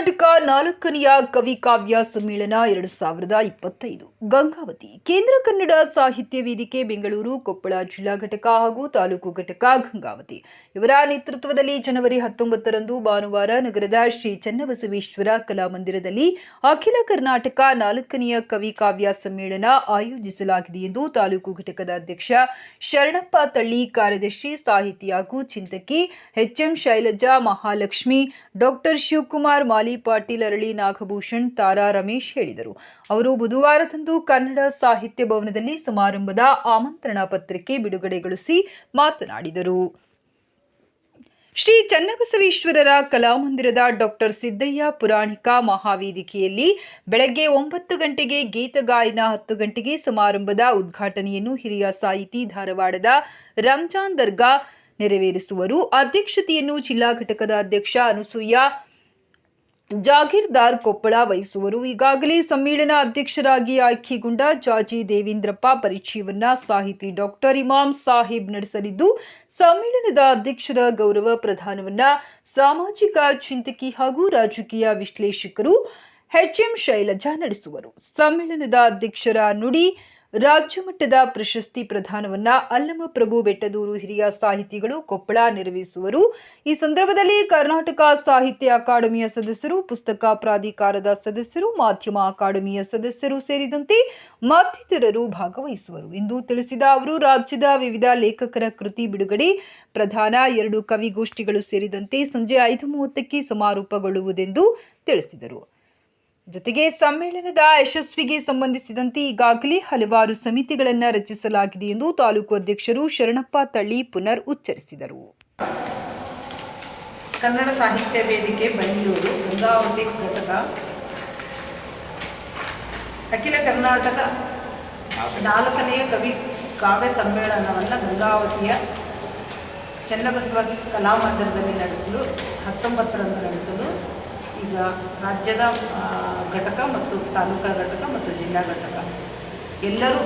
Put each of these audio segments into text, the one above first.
ಕರ್ನಾಟಕ ನಾಲ್ಕನೆಯ ಕವಿ ಕಾವ್ಯ ಸಮ್ಮೇಳನ ಎರಡು ಸಾವಿರದ ಇಪ್ಪತ್ತೈದು. ಗಂಗಾವತಿ, ಕೇಂದ್ರ ಕನ್ನಡ ಸಾಹಿತ್ಯ ವೇದಿಕೆ, ಬೆಂಗಳೂರು, ಕೊಪ್ಪಳ ಜಿಲ್ಲಾ ಘಟಕ ಹಾಗೂ ತಾಲೂಕು ಘಟಕ ಗಂಗಾವತಿ. ಇವರ ನೇತೃತ್ವದಲ್ಲಿ ಜನವರಿ ಹತ್ತೊಂಬತ್ತರಂದು ಭಾನುವಾರ ನಗರದ ಶ್ರೀ ಚನ್ನಬಸವೇಶ್ವರ ಕಲಾಮಂದಿರದಲ್ಲಿ ಅಖಿಲ ಕರ್ನಾಟಕ ನಾಲ್ಕನೆಯ ಕವಿ ಕಾವ್ಯ ಸಮ್ಮೇಳನ ಆಯೋಜಿಸಲಾಗಿದೆ ಎಂದು ತಾಲೂಕು ಘಟಕದ ಅಧ್ಯಕ್ಷ ಶರಣಪ್ಪ ತಳ್ಳಿ, ಕಾರ್ಯದರ್ಶಿ, ಸಾಹಿತಿ ಹಾಗೂ ಚಿಂತಕಿ ಎಚ್ಎಂ ಶೈಲಜಾ ಮಹಾಲಕ್ಷ್ಮಿ, ಡಾಕ್ಟರ್ ಶಿವಕುಮಾರ್ ಮಾಲಿ ಪಾಟೀಲ್ ಅರಳಿ, ನಾಗಭೂಷಣ್, ತಾರಾ ರಮೇಶ್ ಹೇಳಿದರು. ಅವರು ಬುಧವಾರದಂದು ಕನ್ನಡ ಸಾಹಿತ್ಯ ಭವನದಲ್ಲಿ ಸಮಾರಂಭದ ಆಮಂತ್ರಣ ಪತ್ರಿಕೆ ಬಿಡುಗಡೆಗೊಳಿಸಿ ಮಾತನಾಡಿದರು. ಶ್ರೀ ಚನ್ನಬಸವೇಶ್ವರರ ಕಲಾಮಂದಿರದ ಡಾಕ್ಟರ್ ಸಿದ್ದಯ್ಯ ಪುರಾಣಿಕ ಮಹಾವೇದಿಕೆಯಲ್ಲಿ ಬೆಳಗ್ಗೆ ಒಂಬತ್ತು ಗಂಟೆಗೆ ಗೀತ ಗಾಯನ, ಹತ್ತು ಗಂಟೆಗೆ ಸಮಾರಂಭದ ಉದ್ಘಾಟನೆಯನ್ನು ಹಿರಿಯ ಸಾಹಿತಿ ಧಾರವಾಡದ ರಂಜಾನ್ ದರ್ಗಾ ನೆರವೇರಿಸುವರು. ಅಧ್ಯಕ್ಷತೆಯನ್ನು ಜಿಲ್ಲಾ ಘಟಕದ ಅಧ್ಯಕ್ಷ ಅನುಸೂಯ ಜಾಗೀರ್ದಾರ್ ಕೊಪ್ಪಳ ವಹಿಸುವರು. ಈಗಾಗಲೇ ಸಮ್ಮೇಳನ ಅಧ್ಯಕ್ಷರಾಗಿ ಆಯ್ಕೆಗೊಂಡ ಜಾಜಿ ದೇವೇಂದ್ರಪ್ಪ ಪರಿಚಯವನ್ನ ಸಾಹಿತಿ ಡಾಕ್ಟರ್ ಇಮಾಮ್ ಸಾಹೇಬ್ ನಡೆಸಲಿದ್ದು, ಸಮ್ಮೇಳನದ ಅಧ್ಯಕ್ಷರ ಗೌರವ ಪ್ರಧಾನವನ್ನ ಸಾಮಾಜಿಕ ಚಿಂತಕಿ ಹಾಗೂ ರಾಜಕೀಯ ವಿಶ್ಲೇಷಕರು ಎಚ್ಎಂ ಶೈಲಜಾ ನಡೆಸುವರು. ಸಮ್ಮೇಳನದ ಅಧ್ಯಕ್ಷರ ನುಡಿ ರಾಜ್ಯ ಮಟ್ಟದ ಪ್ರಶಸ್ತಿ ಪ್ರದಾನವನ್ನ ಅಲ್ಲಮ ಪ್ರಭು ಬೆಟ್ಟದೂರು ಹಿರಿಯ ಸಾಹಿತಿಗಳು ಕೊಪ್ಪಳ ನೆರವೇರಿಸುವರು. ಈ ಸಂದರ್ಭದಲ್ಲಿ ಕರ್ನಾಟಕ ಸಾಹಿತ್ಯ ಅಕಾಡೆಮಿಯ ಸದಸ್ಯರು, ಪುಸ್ತಕ ಪ್ರಾಧಿಕಾರದ ಸದಸ್ಯರು, ಮಾಧ್ಯಮ ಅಕಾಡೆಮಿಯ ಸದಸ್ಯರು ಸೇರಿದಂತೆ ಮತ್ತಿತರರು ಭಾಗವಹಿಸುವರು. ಎಂದು ತಿಳಿಸಿದ ಅವರು, ರಾಜ್ಯದ ವಿವಿಧ ಲೇಖಕರ ಕೃತಿ ಬಿಡುಗಡೆ, ಪ್ರಧಾನ ಎರಡು ಕವಿಗೋಷ್ಠಿಗಳು ಸೇರಿದಂತೆ ಸಂಜೆ ಐದು ಮೂವತ್ತಕ್ಕೆ ಸಮಾರೋಪಗೊಳ್ಳುವುದೆಂದು ತಿಳಿಸಿದರು. ಜೊತೆಗೆ ಸಮ್ಮೇಳನದ ಯಶಸ್ವಿಗೆ ಸಂಬಂಧಿಸಿದಂತೆ ಈಗಾಗಲೇ ಹಲವಾರು ಸಮಿತಿಗಳನ್ನು ರಚಿಸಲಾಗಿದೆ ಎಂದು ತಾಲೂಕು ಅಧ್ಯಕ್ಷರು ಶರಣಪ್ಪ ತಳ್ಳಿ ಪುನರ್ ಉಚ್ಚರಿಸಿದರು. ಕನ್ನಡ ಸಾಹಿತ್ಯ ವೇದಿಕೆ ಬೆಂಗಳೂರು, ಗಂಗಾವತಿ ಘಟಕ, ಅಖಿಲ ಕರ್ನಾಟಕ ನಾಲ್ಕನೆಯ ಕವಿ ಕಾವ್ಯ ಸಮ್ಮೇಳನವನ್ನು ಗಂಗಾವತಿಯ ಚನ್ನಬಸವ ಕಲಾಮಂದಿರದಲ್ಲಿ ನಡೆಸಲು, ಹತ್ತೊಂಬತ್ತರಂದು ನಡೆಸಲು ಈಗ ರಾಜ್ಯದ ಘಟಕ ಮತ್ತು ತಾಲೂಕಾ ಘಟಕ ಮತ್ತು ಜಿಲ್ಲಾ ಘಟಕ. ಎಲ್ಲರೂ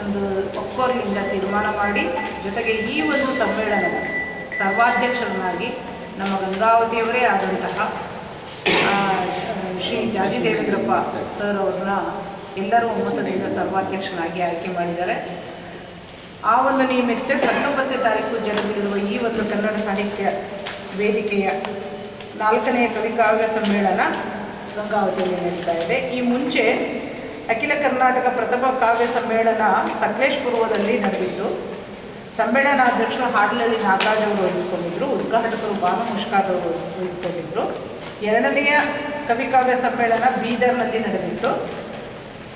ಒಂದು ಒಕ್ಕೋರಿನಿಂದ ತೀರ್ಮಾನ ಮಾಡಿ, ಜೊತೆಗೆ ಈ ಒಂದು ಸಮ್ಮೇಳನದ ಸರ್ವಾಧ್ಯಕ್ಷರನ್ನಾಗಿ ನಮ್ಮ ಗಂಗಾವತಿಯವರೇ ಆದಂತಹ ಶ್ರೀ ಜಾಜಿ ದೇವೇಂದ್ರಪ್ಪ ಸರ್ ಅವ್ರನ್ನ ಎಲ್ಲರೂ ಒಮ್ಮತದಿಂದ ಸರ್ವಾಧ್ಯಕ್ಷರಾಗಿ ಆಯ್ಕೆ ಮಾಡಿದ್ದಾರೆ. ಆ ಒಂದು ನಿಮಿತ್ತ ಹತ್ತೊಂಬತ್ತನೇ ತಾರೀಕು ಜನಗಳಿರುವ ಈ ಒಂದು ಕನ್ನಡ ಸಾಹಿತ್ಯ ವೇದಿಕೆಯ ನಾಲ್ಕನೆಯ ಕವಿಕಾವ್ಯ ಸಮ್ಮೇಳನ ಗಂಗಾವತಿಯಲ್ಲಿ ನಡೀತಾ ಇದೆ. ಈ ಮುಂಚೆ ಅಖಿಲ ಕರ್ನಾಟಕ ಪ್ರಥಮ ಕಾವ್ಯ ಸಮ್ಮೇಳನ ಸಕಲೇಶ್ಪುರದಲ್ಲಿ ನಡೆದಿತ್ತು. ಸಮ್ಮೇಳನಾಧ್ಯಕ್ಷರು ಹಾಡ್ಲಳ್ಳಿ ನಾಗರಾಜ್ ಅವರು ವಹಿಸ್ಕೊಂಡಿದ್ರು, ಉದ್ಘಾಟಕರು ಬಾನು ಮುಷ್ಕಾರ್ ಅವರು ವಹಿಸ್- ವಹಿಸ್ಕೊಂಡಿದ್ರು. ಎರಡನೆಯ ಕವಿಕಾವ್ಯ ಸಮ್ಮೇಳನ ಬೀದರ್ನಲ್ಲಿ ನಡೆದಿತ್ತು.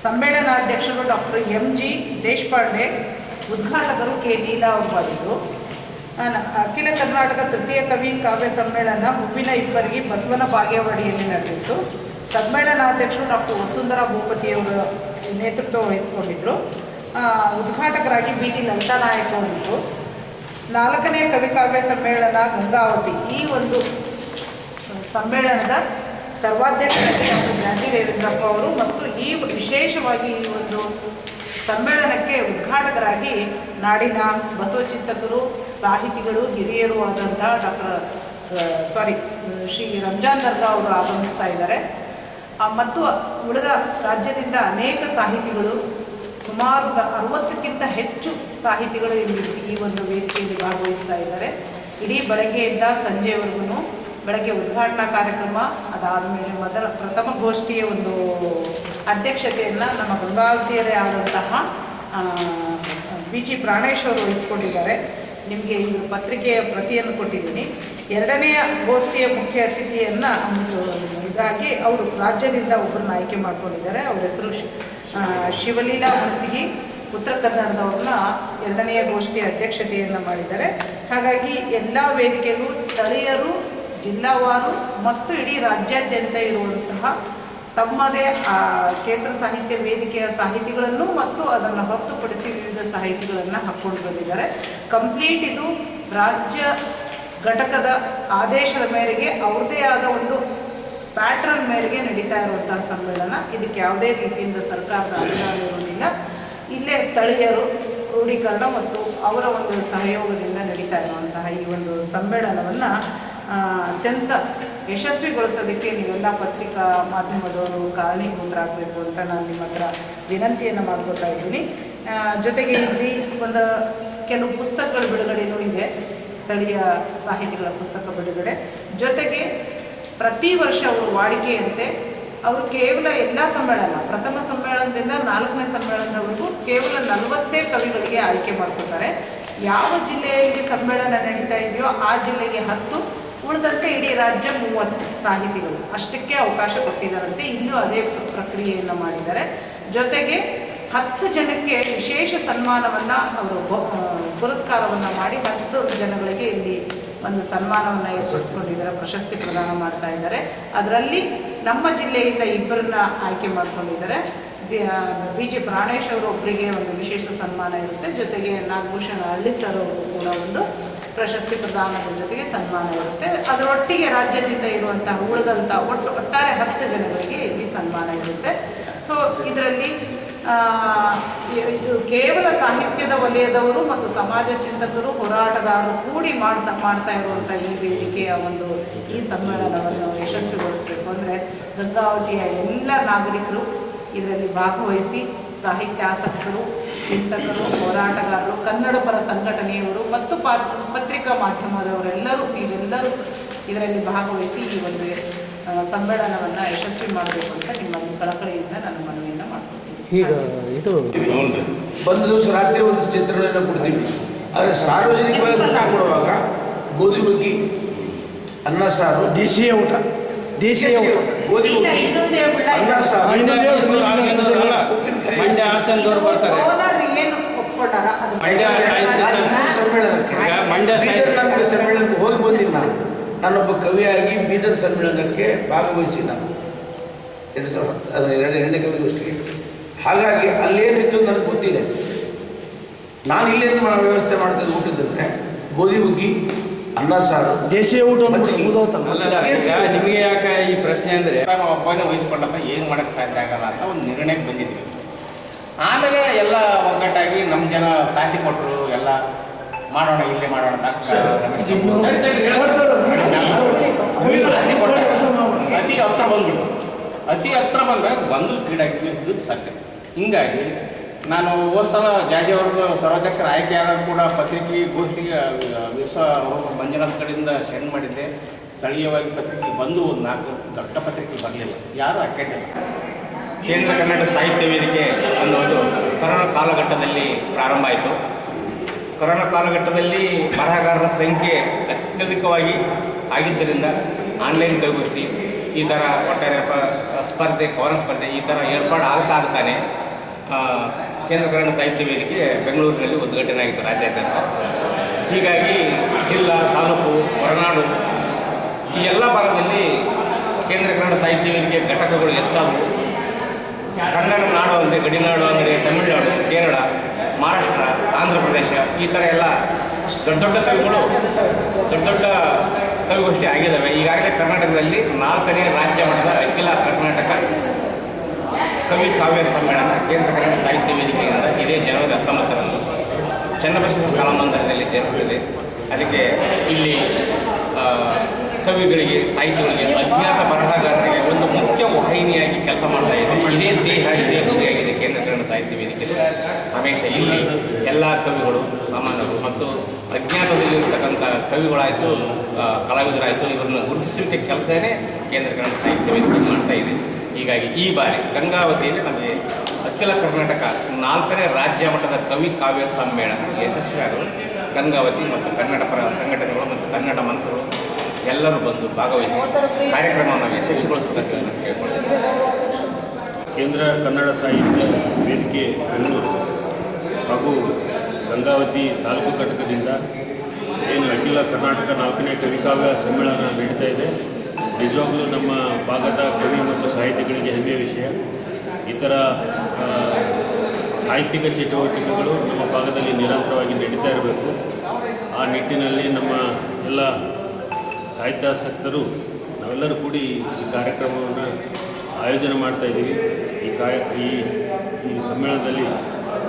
ಸಮ್ಮೇಳನಾಧ್ಯಕ್ಷರು ಡಾಕ್ಟರ್ ಎಂ ಜಿ ದೇಶಪಾಂಡೆ, ಉದ್ಘಾಟಕರು ಕೆ ಲೀಲಾ ಅವರು ಅಖಿಲ ಕರ್ನಾಟಕ ತೃತೀಯ ಕವಿ ಕಾವ್ಯ ಸಮ್ಮೇಳನ ಹೂವಿನ ಇಬ್ಬರಿಗೆ ಬಸವನ ಬಾಗೇವಾಡಿಯಲ್ಲಿ ನಡೆದಿತ್ತು. ಸಮ್ಮೇಳನಾಧ್ಯಕ್ಷರು ಡಾಕ್ಟರ್ ವಸುಂಧರಾ ಭೂಪತಿಯವರು ನೇತೃತ್ವ ವಹಿಸಿಕೊಂಡಿದ್ದರು ಉದ್ಘಾಟಕರಾಗಿ ಬಿ ಟಿ ಲಲಿತಾ ನಾಯಕ ಅವರಿದ್ದರು ನಾಲ್ಕನೇ ಕವಿಕಾವ್ಯ ಸಮ್ಮೇಳನ ಗಂಗಾವತಿ ಈ ಒಂದು ಸಮ್ಮೇಳನದ ಸರ್ವಾಧ್ಯಕ್ಷರಾಗಿ ಡಾಕ್ಟರ್ ಜ್ಞಾನಿ ದೇವೇಂದ್ರಪ್ಪ ಅವರು ಮತ್ತು ಈ ವಿಶೇಷವಾಗಿ ಈ ಒಂದು ಸಮ್ಮೇಳನಕ್ಕೆ ಉದ್ಘಾಟಕರಾಗಿ ನಾಡಿನ ಬಸವಚಿಂತಕರು ಸಾಹಿತಿಗಳು, ಹಿರಿಯರು ಆದಂತಹ ಡಾಕ್ಟರ್ ಸಾರಿ ಶ್ರೀ ರಂಜಾನ್ ದರ್ಗಾ ಅವರು ಆಗಮಿಸ್ತಾ ಇದ್ದಾರೆ. ಮತ್ತು ಉಳಿದ ರಾಜ್ಯದಿಂದ ಅನೇಕ ಸಾಹಿತಿಗಳು, ಸುಮಾರು ಅರವತ್ತಕ್ಕಿಂತ ಹೆಚ್ಚು ಸಾಹಿತಿಗಳು ಇಲ್ಲಿ ಈ ಒಂದು ವೇದಿಕೆಯಲ್ಲಿ ಭಾಗವಹಿಸ್ತಾ ಇದ್ದಾರೆ. ಇಡೀ ಬೆಳಗ್ಗೆಯಿಂದ ಸಂಜೆವರೆಗೂ ಬೆಳಗ್ಗೆ ಉದ್ಘಾಟನಾ ಕಾರ್ಯಕ್ರಮ, ಅದಾದ ಮೇಲೆ ಮೊದಲ ಪ್ರಥಮ ಗೋಷ್ಠಿಯ ಒಂದು ಅಧ್ಯಕ್ಷತೆಯನ್ನು ನಮ್ಮ ಗಂಗಾವತಿಯರೇ ಆದಂತಹ ಬಿ ಜಿ ಪ್ರಾಣೇಶ್ ಅವರು ವಹಿಸ್ಕೊಂಡಿದ್ದಾರೆ. ನಿಮಗೆ ಈ ಪತ್ರಿಕೆಯ ಪ್ರತಿಯನ್ನು ಕೊಟ್ಟಿದ್ದೀನಿ. ಎರಡನೆಯ ಗೋಷ್ಠಿಯ ಮುಖ್ಯ ಅತಿಥಿಯನ್ನು ಇದಾಗಿ ಅವರು ರಾಜ್ಯದಿಂದ ಒಬ್ಬರನ್ನ ಆಯ್ಕೆ ಮಾಡ್ಕೊಂಡಿದ್ದಾರೆ. ಅವ್ರ ಹೆಸರು ಶಿವಲೀಲಾ ಮನಸಿಗಿ ಉತ್ತರ ಕನ್ನಡದವ್ರನ್ನ ಎರಡನೆಯ ಗೋಷ್ಠಿಯ ಅಧ್ಯಕ್ಷತೆಯನ್ನು ಮಾಡಿದ್ದಾರೆ. ಹಾಗಾಗಿ ಎಲ್ಲ ವೇದಿಕೆಗೂ ಸ್ಥಳೀಯರು, ಜಿಲ್ಲಾವಾರು ಮತ್ತು ಇಡೀ ರಾಜ್ಯಾದ್ಯಂತ ಇರುವಂತಹ ತಮ್ಮದೇ ಕೇಂದ್ರ ಸಾಹಿತ್ಯ ವೇದಿಕೆಯ ಸಾಹಿತಿಗಳನ್ನು ಮತ್ತು ಅದನ್ನು ಹೊರತುಪಡಿಸಿ ವಿವಿಧ ಸಾಹಿತಿಗಳನ್ನು ಹಾಕ್ಕೊಂಡು ಬಂದಿದ್ದಾರೆ. ಕಂಪ್ಲೀಟ್ ಇದು ರಾಜ್ಯ ಘಟಕದ ಆದೇಶದ ಮೇರೆಗೆ ಅವ್ರದೇ ಆದ ಒಂದು ಪ್ಯಾಟ್ರನ್ ಮೇರೆಗೆ ನಡೀತಾ ಇರುವಂತಹ ಸಮ್ಮೇಳನ ಇದಕ್ಕೆ ಯಾವುದೇ ರೀತಿಯಿಂದ ಸರ್ಕಾರದ ಅನುದಾನ ಇರುವುದಿಲ್ಲ. ಇಲ್ಲೇ ಸ್ಥಳೀಯರು ಕ್ರೋಢೀಕರಣ ಮತ್ತು ಅವರ ಒಂದು ಸಹಯೋಗದಿಂದ ನಡೀತಾ ಇರುವಂತಹ ಈ ಒಂದು ಸಮ್ಮೇಳನವನ್ನು ಅತ್ಯಂತ ಯಶಸ್ವಿಗೊಳಿಸೋದಕ್ಕೆ ನೀವೆಲ್ಲ ಪತ್ರಿಕಾ ಮಾಧ್ಯಮದವರು ಕಾರಣೀಭೂತರಾಗಬೇಕು ಅಂತ ನಾನು ನಿಮ್ಮ ಹತ್ರ ವಿನಂತಿಯನ್ನು ಮಾಡ್ಕೊತಾ ಇದ್ದೀನಿ. ಜೊತೆಗೆ ಇಲ್ಲಿ ಒಂದು ಕೆಲವು ಪುಸ್ತಕಗಳ ಬಿಡುಗಡೆಯೂ ಇದೆ, ಸ್ಥಳೀಯ ಸಾಹಿತಿಗಳ ಪುಸ್ತಕ ಬಿಡುಗಡೆ. ಜೊತೆಗೆ ಪ್ರತಿ ವರ್ಷ ಅವರು ವಾಡಿಕೆಯಂತೆ ಅವರು ಕೇವಲ ಎಲ್ಲ ಸಮ್ಮೇಳನ ಪ್ರಥಮ ಸಮ್ಮೇಳನದಿಂದ ನಾಲ್ಕನೇ ಸಮ್ಮೇಳನದವರೆಗೂ ಕೇವಲ ನಲವತ್ತೇ ಕವಿಗಳಿಗೆ ಆಯ್ಕೆ ಮಾಡ್ಕೊತಾರೆ ಯಾವ ಜಿಲ್ಲೆಯಲ್ಲಿ ಸಮ್ಮೇಳನ ನಡೀತಾ ಇದೆಯೋ ಆ ಜಿಲ್ಲೆಗೆ ಹತ್ತು, ಉಳಿದಂತೆ ಇಡೀ ರಾಜ್ಯ ಮೂವತ್ತು ಸಾಹಿತಿಗಳು. ಅಷ್ಟಕ್ಕೆ ಅವಕಾಶ ಕೊಟ್ಟಿದ್ದಾರಂತೆ. ಇನ್ನೂ ಅದೇ ಪ್ರ- ಪ್ರಕ್ರಿಯೆಯನ್ನು ಮಾಡಿದ್ದಾರೆ. ಜೊತೆಗೆ ಹತ್ತು ಜನಕ್ಕೆ ವಿಶೇಷ ಸನ್ಮಾನವನ್ನು ಅವರು ಪುರಸ್ಕಾರವನ್ನು ಮಾಡಿ ಹತ್ತು ಜನಗಳಿಗೆ ಇಲ್ಲಿ ಒಂದು ಸನ್ಮಾನವನ್ನು ಏರ್ಪಡಿಸ್ಕೊಂಡಿದ್ದಾರೆ ಪ್ರಶಸ್ತಿ ಪ್ರದಾನ ಮಾಡ್ತಾ ಇದ್ದಾರೆ. ಅದರಲ್ಲಿ ನಮ್ಮ ಜಿಲ್ಲೆಯಿಂದ ಇಬ್ಬರನ್ನ ಆಯ್ಕೆ ಮಾಡ್ಕೊಂಡಿದ್ದಾರೆ. ಬಿ ಜೆ ಪ್ರಾಣೇಶ್ ಅವರು ಒಬ್ಬರಿಗೆ ಒಂದು ವಿಶೇಷ ಸನ್ಮಾನ ಇರುತ್ತೆ. ಜೊತೆಗೆ ನಾಗಭೂಷಣ ಹಳ್ಳಿ ಸರ್ ಅವರು ಕೂಡ ಒಂದು ಪ್ರಶಸ್ತಿ ಪ್ರದಾನದ ಜೊತೆಗೆ ಸನ್ಮಾನ ಇರುತ್ತೆ. ಅದರೊಟ್ಟಿಗೆ ರಾಜ್ಯದಿಂದ ಇರುವಂತಹ ಉಳಿದಂಥ ಒಟ್ಟು ಒಟ್ಟಾರೆ ಹತ್ತು ಜನಗಳಿಗೆ ಇಲ್ಲಿ ಸನ್ಮಾನ ಇರುತ್ತೆ. ಸೊ ಇದರಲ್ಲಿ ಕೇವಲ ಸಾಹಿತ್ಯದ ವಲಯದವರು ಮತ್ತು ಸಮಾಜ ಚಿಂತಕರು, ಹೋರಾಟಗಾರರು ಕೂಡಿ ಮಾಡ್ತಾ ಮಾಡ್ತಾ ಇರುವಂಥ ಈ ವೇದಿಕೆಯ ಒಂದು ಈ ಸಮ್ಮೇಳನವನ್ನು ಯಶಸ್ವಿಗೊಳಿಸಬೇಕು. ಅಂದರೆ ಗಂಗಾವತಿಯ ಎಲ್ಲ ನಾಗರಿಕರು ಇದರಲ್ಲಿ ಭಾಗವಹಿಸಿ ಸಾಹಿತ್ಯಾಸಕ್ತರು, ಚಿಂತಕರು, ಹೋರಾಟಗಾರರು ಕನ್ನಡ ಪರ ಸಂಘಟನೆಯವರು ಮತ್ತು ಪಾತ್, ಪತ್ರಿಕಾ ಮಾಧ್ಯಮದವರೆಲ್ಲರೂ ನೀವೆಲ್ಲರೂ ಇದರಲ್ಲಿ ಭಾಗವಹಿಸಿ ಈ ಒಂದು ಸಮ್ಮೇಳನವನ್ನು ಯಶಸ್ವಿ ಮಾಡಬೇಕು ಅಂತ ನಿಮ್ಮಲ್ಲಿ ಕಳಕಳಿಯಿಂದ ನಾನು ಮಾಡ್ಕೊತೀನಿ ಈಗ ಇದು ಒಂದು ದಿವಸ ರಾತ್ರಿ ಒಂದು ಚಿತ್ರಣವನ್ನು ಕೊಡ್ತೀವಿ. ಆದರೆ ಸಾರ್ವಜನಿಕವಾಗಿ ಊಟ ಕೊಡುವಾಗ ಗೋಧಿ ಹುಗ್ಗಿ ಅನ್ನ ಸಾರು ದೇಶೀಯ ಊಟ. ದೇಶೀಯ ಊಟ. ಗೋಧಿ ಹುಗ್ಗಿ ಅನ್ನ ಸಾರು. ಮಂಡ್ಯ ಅಲ್ಲ, ಹಾಸನದವ್ರು ಬರ್ತಾರೆ. ಮಂಡ್ಯ ಸಮ್ಮೇಳನಕ್ಕೆ. ಈಗ ಬೀದರ್ ಸಮ್ಮೇಳನಕ್ಕೆ ಹೋಗಿ ಬಂದಿಲ್ಲ ನಾನು. ನಾನೊಬ್ಬ ಕವಿಯಾಗಿ ಬೀದರ್ ಸಮ್ಮೇಳನಕ್ಕೆ ಭಾಗವಹಿಸಿ ನಾನು. ಎರಡು ಸಾವಿರದ ಹತ್ತು ಅದು ಎರಡು ಎರಡನೇ ಕವಿಗೋಷ್ಠಿಗೆ. ಹಾಗಾಗಿ ಅಲ್ಲೇನಿತ್ತು ನನಗೆ ಗೊತ್ತಿದೆ. ನಾನು ಇಲ್ಲೇನು ವ್ಯವಸ್ಥೆ ಮಾಡ್ತಿದ್ದೆ ಊಟದಂದ್ರೆ ಗೋಧಿ ಹುಗ್ಗಿ ಅನ್ನ ಸಾರು. ದೇಶೀಯ ಊಟ ನಿಮಗೆ ಯಾಕೆ ಈ ಪ್ರಶ್ನೆ ಅಂದ್ರೆ? ಒಬ್ಬನೇ ವಹಿಸ್ಕೊಂಡಂತ ಏನು ಮಾಡೋಕ್ಕೆ ಸಾಧ್ಯ ಆಗಲ್ಲ ಅಂತ ಒಂದು ನಿರ್ಣಯಕ್ಕೆ ಬಂದಿದ್ವಿ. ಆಮೇಲೆ ಎಲ್ಲ ಒಗ್ಗಟ್ಟಾಗಿ ನಮ್ಮ ಜನ ಸಾಥಿ ಕೊಟ್ಟರು ಎಲ್ಲ ಮಾಡೋಣ ಇಲ್ಲೇ ಮಾಡೋಣ ಅಂತ ಹತ್ರ ಬಂದ್ಬಿಡ್ತು. ಅತಿ ಹತ್ರ ಬಂದಾಗ ಗೊಂದಲಕ್ಕೀಡಾಗಿದ್ದು ಸತ್ಯ ಹಿಂಗಾಗಿ ನಾನು ಹೋದ ಸಲ ಜಾಜಿ ಅವ್ರಿಗೂ ಸರ್ವಾಧ್ಯಕ್ಷರ ಆಯ್ಕೆ ಆದಾಗ ಕೂಡ ಪತ್ರಿಕೆ ಗೋಷ್ಠಿಗೆ ವಿಶ್ವ ಮಂಜುನಾಥ್ ಕಡೆಯಿಂದ ಸೆಂಡ್ ಮಾಡಿದ್ದೆ. ಸ್ಥಳೀಯವಾಗಿ ಪತ್ರಿಕೆ ಬಂದು ಒಂದು ನಾಲ್ಕು ದೊಡ್ಡ ಪತ್ರಿಕೆ ಬರಲಿಲ್ಲ. ಯಾರು ಅಟೆಂಡ್ ಕೇಂದ್ರ ಕನ್ನಡ ಸಾಹಿತ್ಯ ವೇದಿಕೆ ಅನ್ನೋದು ಕೊರೋನಾ ಕಾಲಘಟ್ಟದಲ್ಲಿ ಪ್ರಾರಂಭ ಆಯಿತು. ಕೊರೋನಾ ಕಾಲಘಟ್ಟದಲ್ಲಿ ಬರಹಗಾರರ ಸಂಖ್ಯೆ ಅತ್ಯಧಿಕವಾಗಿ ಆಗಿದ್ದರಿಂದ ಆನ್ಲೈನ್ ಕೈಗೋಷ್ಠಿ ಈ ಥರ ಒಟ್ಟಾರೆ ಸ್ಪರ್ಧೆ ಕವನ ಸ್ಪರ್ಧೆ ಈ ಥರ ಏರ್ಪಾಡು ಆಗ್ತಾ ಆಗ್ತಾನೆ. ಕೇಂದ್ರ ಕನ್ನಡ ಸಾಹಿತ್ಯ ವೇದಿಕೆ ಬೆಂಗಳೂರಿನಲ್ಲಿ ಉದ್ಘಾಟನೆ ಆಗಿತ್ತು ರಾಜ್ಯಾದ್ಯಂತ. ಹೀಗಾಗಿ ಜಿಲ್ಲಾ, ತಾಲೂಕು, ಹೊರನಾಡು ಈ ಎಲ್ಲ ಭಾಗದಲ್ಲಿ ಕೇಂದ್ರ ಕನ್ನಡ ಸಾಹಿತ್ಯ ವೇದಿಕೆ ಘಟಕಗಳು ಹೆಚ್ಚಾದವು. ಕನ್ನಡ, ನಾಡು ಅಂದರೆ ಗಡಿನಾಡು ಅಂದರೆ ತಮಿಳುನಾಡು, ಕೇರಳ, ಮಹಾರಾಷ್ಟ್ರ, ಆಂಧ್ರ ಪ್ರದೇಶ ಈ ಥರ ಎಲ್ಲ ದೊಡ್ಡ ದೊಡ್ಡ ಕವಿಗಳು, ದೊಡ್ಡ ದೊಡ್ಡ ಕವಿಗೋಷ್ಠಿ ಆಗಿದ್ದಾವೆ. ಈಗಾಗಲೇ ಕರ್ನಾಟಕದಲ್ಲಿ ನಾಲ್ಕನೇ ರಾಜ್ಯ ಮಟ್ಟದ ಅಖಿಲ ಕರ್ನಾಟಕ ಕವಿ ಕಾವ್ಯ ಸಮ್ಮೇಳನ ಕೇಂದ್ರ ಕನ್ನಡ ಸಾಹಿತ್ಯ ವೇದಿಕೆಯಿಂದ ಇದೇ ಜನವರಿ ಹತ್ತೊಂಬತ್ತರಂದು ಚನ್ನಬಸವ ಕಲಾಮಂದಿರದಲ್ಲಿ ಜರುಗುತ್ತದೆ. ಅದಕ್ಕೆ ಇಲ್ಲಿ ಕವಿಗಳಿಗೆ, ಸಾಹಿತಿಗಳಿಗೆ, ಅಜ್ಞಾತ ಬರಹಗಾರರಿಗೆ ಒಂದು ಮುಖ್ಯ ವಾಹಿನಿಯಾಗಿ ಕೆಲಸ ಮಾಡ್ತಾ ಇದೆ. ಇದೇ ದೇಹ, ಇದೇ ಗುರಿಯಾಗಿದೆ ಕೇಂದ್ರ ಕನ್ನಡ ಸಾಹಿತ್ಯ ವೇದಿಕೆಯಲ್ಲಿ. ಹಮೇಶ ಇಲ್ಲಿ ಎಲ್ಲ ಕವಿಗಳು ಸಮಾನರು ಮತ್ತು ಅಜ್ಞಾತದಲ್ಲಿರ್ತಕ್ಕಂಥ ಕವಿಗಳಾಯಿತು ಕಲಾವಿದರಾಯಿತು, ಇವರನ್ನು ಗುರುತಿಸುವಿಕೆ ಕೆಲಸನೇ ಕೇಂದ್ರ ಕನ್ನಡ ಸಾಹಿತ್ಯ ವೇದಿಕೆ ಮಾಡ್ತಾ ಇದೆ. ಹೀಗಾಗಿ ಈ ಬಾರಿ ಗಂಗಾವತಿಯಲ್ಲಿ ನಮಗೆ ಅಖಿಲ ಕರ್ನಾಟಕ ನಾಲ್ಕನೇ ರಾಜ್ಯ ಮಟ್ಟದ ಕವಿ ಕಾವ್ಯ ಸಮ್ಮೇಳನ ಯಶಸ್ವಿಯಾಗಲು ಗಂಗಾವತಿ ಮತ್ತು ಕನ್ನಡ ಪರ ಸಂಘಟನೆಗಳು ಮತ್ತು ಕನ್ನಡ ಮನಸ್ಸುಗಳು ಎಲ್ಲರೂ ಬಂದು ಭಾಗವಹಿಸಿ ಕಾರ್ಯಕ್ರಮವನ್ನು ಯಶಸ್ವಿಗೊಳಿಸಬೇಕು ಅಂತ ಕೇಂದ್ರ ಕನ್ನಡ ಸಾಹಿತ್ಯ ವೇದಿಕೆ ಬೆಂಗಳೂರು ಹಾಗೂ ಗಂಗಾವತಿ ತಾಲೂಕು ಘಟಕದಿಂದ ಏನು ಅಖಿಲ ಕರ್ನಾಟಕ ನಾಲ್ಕನೇ ಕವಿಕಾವ್ಯ ಸಮ್ಮೇಳನ ನಡೀತಾ ಇದೆ. ನಿಜವಾಗಲೂ ನಮ್ಮ ಭಾಗದ ಕವಿ ಮತ್ತು ಸಾಹಿತಿಗಳಿಗೆ ಹೆಮ್ಮೆಯ ವಿಷಯ. ಈ ಥರ ಸಾಹಿತ್ಯಿಕ ಚಟುವಟಿಕೆಗಳು ನಮ್ಮ ಭಾಗದಲ್ಲಿ ನಿರಂತರವಾಗಿ ನಡೀತಾ ಇರಬೇಕು. ಆ ನಿಟ್ಟಿನಲ್ಲಿ ನಮ್ಮ ಎಲ್ಲ ಸಾಹಿತ್ಯಾಸಕ್ತರು, ನಾವೆಲ್ಲರೂ ಕೂಡಿ ಈ ಕಾರ್ಯಕ್ರಮವನ್ನು ಆಯೋಜನೆ ಮಾಡ್ತಾ ಇದ್ದೀವಿ. ಈ ಕಾಯ ಈ ಈ ಸಮ್ಮೇಳನದಲ್ಲಿ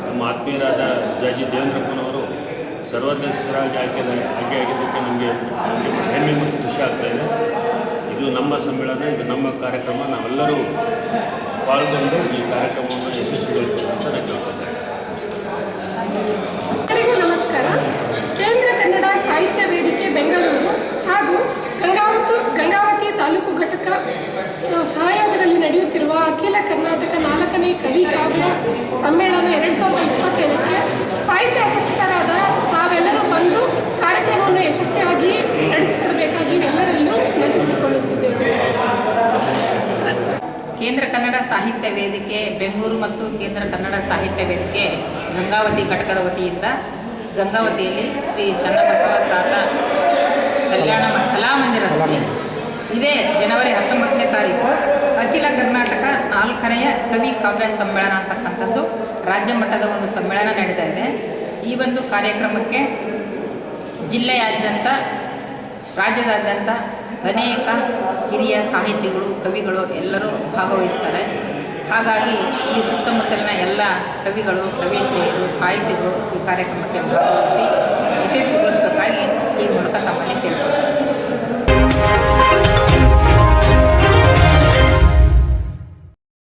ನಮ್ಮ ಆತ್ಮೀಯರಾದ ಜಾಜಿ ದೇವೇಂದ್ರಪ್ಪನವರು ಸರ್ವಾಧ್ಯಕ್ಷರಾಗಿ ಆಯ್ಕೆ ಆಯ್ಕೆಯಾಗಿದ್ದಕ್ಕೆ ನಮಗೆ ನಮಗೆ ಹೆಮ್ಮೆ ಮತ್ತು ಖುಷಿ ಆಗ್ತಾ ಇದೆ ನಮ್ಮ ಸಮ್ಮೇಳನ, ಇದು ನಮ್ಮ ಕಾರ್ಯಕ್ರಮ. ನಾವೆಲ್ಲರೂ ಪಾಲ್ಗೊಂಡು ಈ ಕಾರ್ಯಕ್ರಮವನ್ನು ಯಶಸ್ವಿಗೊಳಿಸಬೇಕು ಅಂತ ನಾನು ಕೇಳ್ಕೊಳ್ತೇನೆ. ನಮಸ್ಕಾರ. ಕೇಂದ್ರ ಕನ್ನಡ ಸಾಹಿತ್ಯ ವೇದಿಕೆ ಬೆಂಗಳೂರು ಹಾಗೂ ಗಂಗಾವತು ಗಂಗಾವತಿ ತಾಲೂಕು ಘಟಕ ಸಹಯೋಗದಲ್ಲಿ ನಡೆಯುತ್ತಿರುವ ಅಖಿಲ ಕರ್ನಾಟಕ ನಾಲ್ಕನೇ ಕವಿ ಕಾವ್ಯ ಸಮ್ಮೇಳನ ಎರಡು ಸಾವಿರದ ಇಪ್ಪತ್ತೈದಕ್ಕೆ ಸಾಹಿತ್ಯಾಸಕ್ತರಾದ ತಾವೆಲ್ಲರೂ ಬಂದು ಕಾರ್ಯಕ್ರಮವನ್ನು ಯಶಸ್ವಿಯಾಗಿ ನಡೆಸಿಕೊಡಬೇಕಾಗಿ ಎಲ್ಲರಲ್ಲೂ ವಿನಂತಿಸಿಕೊಳ್ಳುತ್ತಿದ್ದೇವೆ ಕೇಂದ್ರ ಕನ್ನಡ ಸಾಹಿತ್ಯ ವೇದಿಕೆ, ಬೆಂಗಳೂರು ಮತ್ತು ಕೇಂದ್ರ ಕನ್ನಡ ಸಾಹಿತ್ಯ ವೇದಿಕೆ, ಗಂಗಾವತಿ ಘಟಕದ ವತಿಯಿಂದ ಗಂಗಾವತಿಯಲ್ಲಿ ಶ್ರೀ ಚನ್ನಬಸವ ತಾತ ಕಲ್ಯಾಣ ಕಲಾಮಂದಿರದಲ್ಲಿ ಇದೇ ಜನವರಿ ಹತ್ತೊಂಬತ್ತನೇ ತಾರೀಕು ಅಖಿಲ ಕರ್ನಾಟಕ ನಾಲ್ಕನೆಯ ಕವಿ ಕಾವ್ಯ ಸಮ್ಮೇಳನ ಅಂತಕ್ಕಂಥದ್ದು. ರಾಜ್ಯ ಮಟ್ಟದ ಒಂದು ಸಮ್ಮೇಳನ ನಡೀತಾ ಇದೆ. ಈ ಒಂದು ಕಾರ್ಯಕ್ರಮಕ್ಕೆ ಜಿಲ್ಲೆಯಾದ್ಯಂತ, ರಾಜ್ಯದಾದ್ಯಂತ ಅನೇಕ ಹಿರಿಯ ಸಾಹಿತಿಗಳು, ಕವಿಗಳು ಎಲ್ಲರೂ ಭಾಗವಹಿಸ್ತಾರೆ. ಹಾಗಾಗಿ ಈ ಸುತ್ತಮುತ್ತಲಿನ ಎಲ್ಲ ಕವಿಗಳು, ಕವಿಯತ್ರಿಯರು, ಸಾಹಿತಿಗಳು ಈ ಕಾರ್ಯಕ್ರಮಕ್ಕೆ ಭಾಗವಹಿಸಿ ಯಶಸ್ವಿಗೊಳಿಸಬೇಕಾಗಿ ಈ ಮೂಲಕ ತಮ್ಮ